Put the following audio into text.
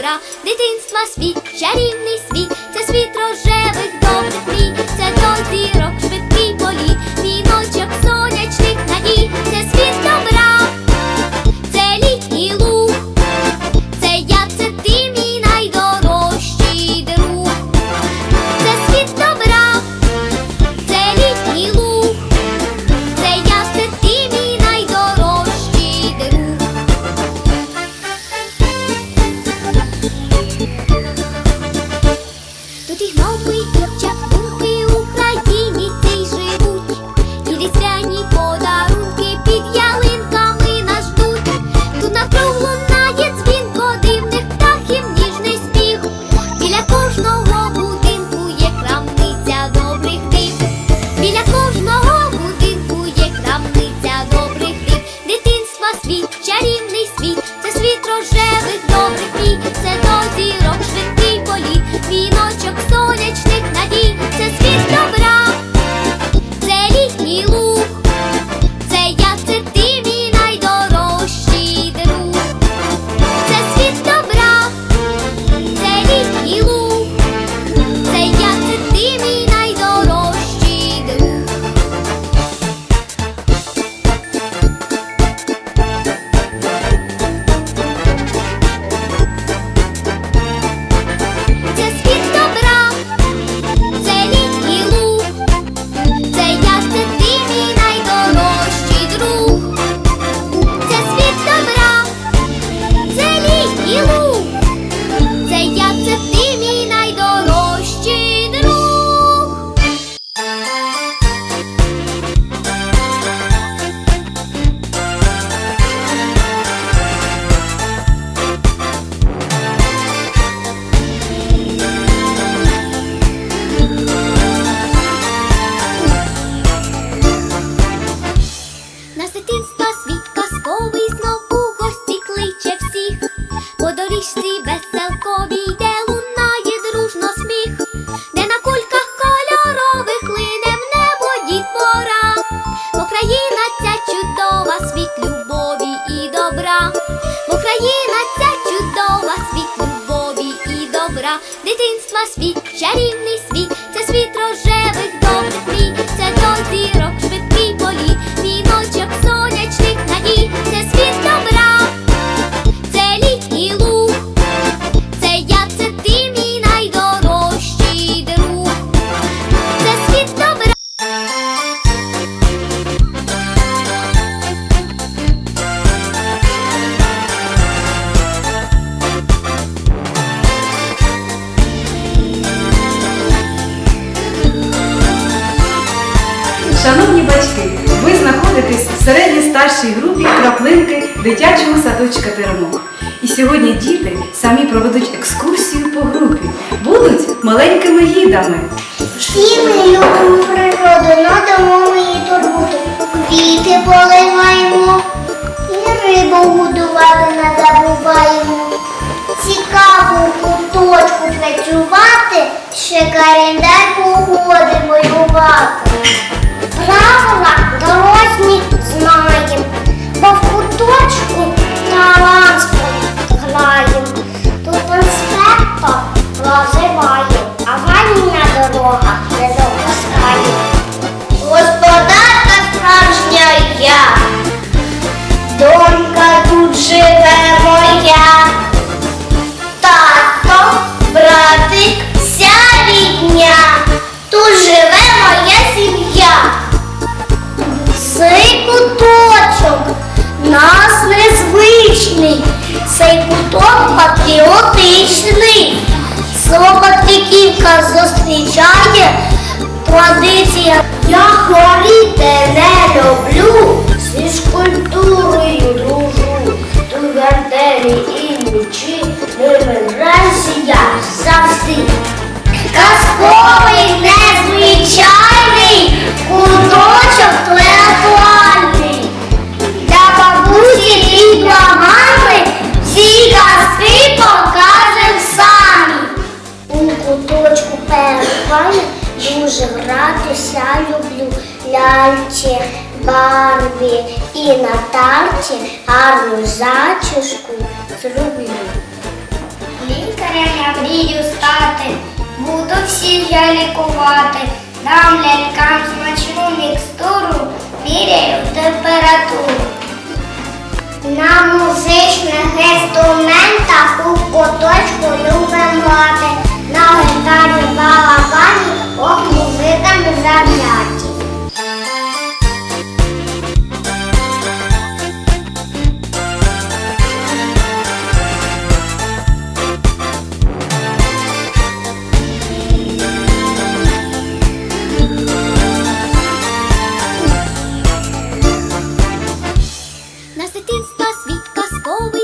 добра, дитинства світ, чарівний світ, це світ рожевих добрих мрій, це той дитинства світ, чарівний світ, це світ рожевий. краплинки дитячого садочка Теремок. І сьогодні діти самі проведуть екскурсію по групі, будуть маленькими гідами. Всі ми любимо природу, надамо ми її турботу. Квіти поливаємо і рибу годувати не забуваємо. Цікаву куточку працювати, ще календар погоди малювати. Правила сім'я. Цей куточок нас незвичний, цей куток патріотичний. Слово Патриківка зустрічає. дуже гратися люблю ляльці, барбі і на тарті гарну зачіску зроблю. Лікарем я мрію стати, буду всіх я лікувати, дам лялькам смачну мікстуру, міряю температуру. На музичне гесто дитинства світ казковий